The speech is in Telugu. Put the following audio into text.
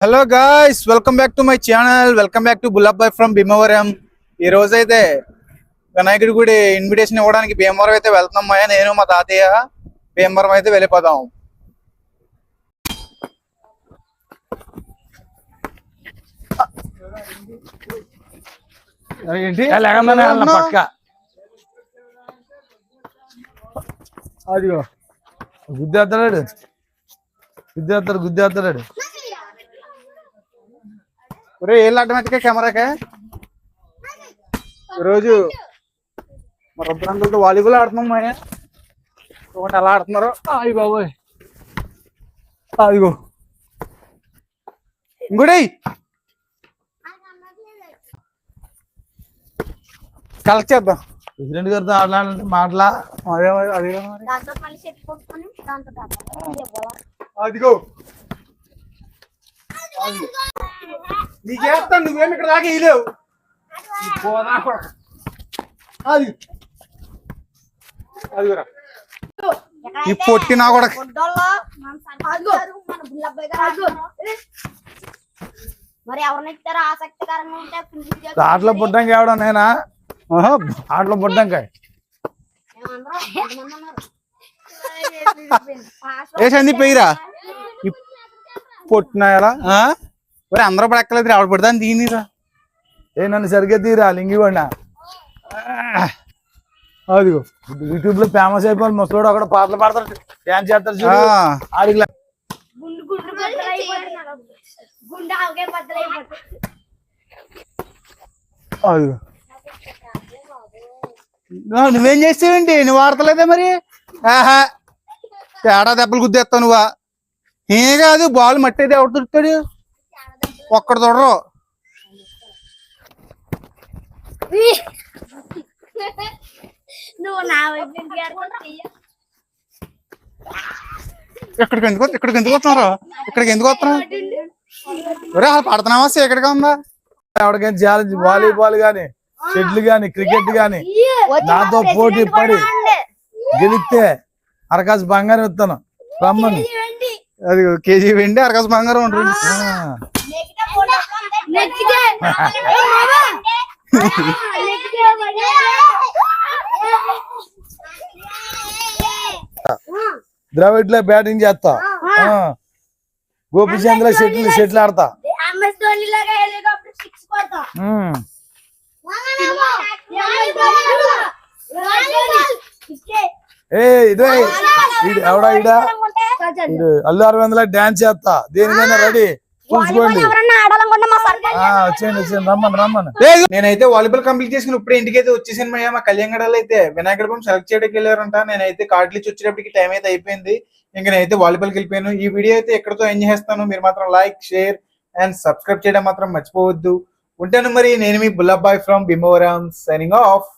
Hello guys welcome back to my channel welcome back to Bullabbai from Bhimavaram ఈ రోజు అయితే వినాయకుడి గుడి ఇన్విటేషన్ ఇవ్వడానికి భీమవరం అయితే వెళ్తున్నాం మాయా. నేను మా తాతయ్య భీమవరం అయితే వెళ్ళిపోదాం. ఏంటి? పక్క. అదిగో. గుద్దేస్తాడు గుద్దేస్తాడు గుద్దేస్తాడు ఒరే ఏళ్ళు ఆటోమేటిక్ కెమెరాకే? ఈరోజు మా రుద్రంగులతో వాలీబాల్ ఆడుతున్నాం మాయా. చూడండి ఎలా ఆడుతున్నారు. అయ్యి బాబోయ్. అదిగో ఇంకోటి కలెక్ట్ చేద్దాం. ప్రెసిడెంట్ గారితో ఆడాలంటే మాటలా? అదే అదే మరి. దాంతో నీకేస్తాను నువ్వేమి ఇక్కడ దాకా వేయలేవు అది. అదిగురా. ఈ పొట్టి నా కూడా ఆటలో పుట్టంగా ఎవడం నేనా? ఎంతమంది ఉన్నారు? ఏ సందీప్ పెయ్యరా పొట్టిన ఎలా? మరి అందరూ ఇప్పుడు ఎక్కలేదు ఆవిడ పడతా దీనిరా ఏ నన్ను సరిగ్గా తీరా లింగి పడినా అదిగో యూట్యూబ్లో ఫేమస్ అయిపోయి ముసలోడు అక్కడ పాటలు పాడతాడు డాన్స్ ఆడికి బద్దలైపోతుంది. అదిగో నువ్వేం చేస్తావేంటి? నువ్వు ఆడతలేదే మరి? ఆహా. తేడా దెబ్బలు గుద్దేస్తావు నువ్వా. ఏ కాదు బాల్ మట్టి అయితే ఎవరు దొరుకుతాడు ఒక్కడ చూడరు. ఇక్కడికి ఎందుకు ఇక్కడికి ఎందుకు వస్తున్నారు ఇక్కడికి ఎందుకు వస్తున్నావు? ఒరే అలా పడుతున్నావా? సీకటిగా ఉందా? ఎవరికైనా ఛాలెంజ్ వాలీబాల్ గాని షెటిల్ గాని క్రికెట్ గాని నాతో పోటీ పడి గెలిస్తే అరకాసు బంగారం ఇస్తాను. రమ్మని. అది కేజీ వెండి అరకాసు బంగారం ఉంటుంది. ద్రవిడ్లో బ్యాటింగ్ చేస్తా. ఆ. గోపిచంద్లో షెటిల్ షెటిల్ ఆడతా. ఏ ఇదే. ఎవడా ఈడు? అల్లు అరవింద్ డాన్స్ చేస్తా. దేనికైనా రెడీ చూసుకోండి. నేనైతే వాలీబాల్ కంప్లీట్ చేసుకుని ఇప్పుడు ఇంటికి అయితే వచ్చేసాను మయ్య మా కళ్యాణగడలో అయితే. వినాయకుడి బొమ్మ సెలెక్ట్ చేయడానికి వెళ్ళారంట. నేనైతే కార్డులు వచ్చేటప్పటికి టైం అయితే అయిపోయింది. ఇంకా నేనైతే వాలీబాల్కి వెళ్ళిపోయాను. ఈ వీడియో అయితే ఎక్కడితో ఎంజాయ్ చేస్తాను. మీరు మాత్రం లైక్ షేర్ అండ్ సబ్స్క్రైబ్ చేయడం మాత్రం మర్చిపోవద్దు. ఉంటాను మరి. నేను మీ Bullabbai from Bhimavaram signing off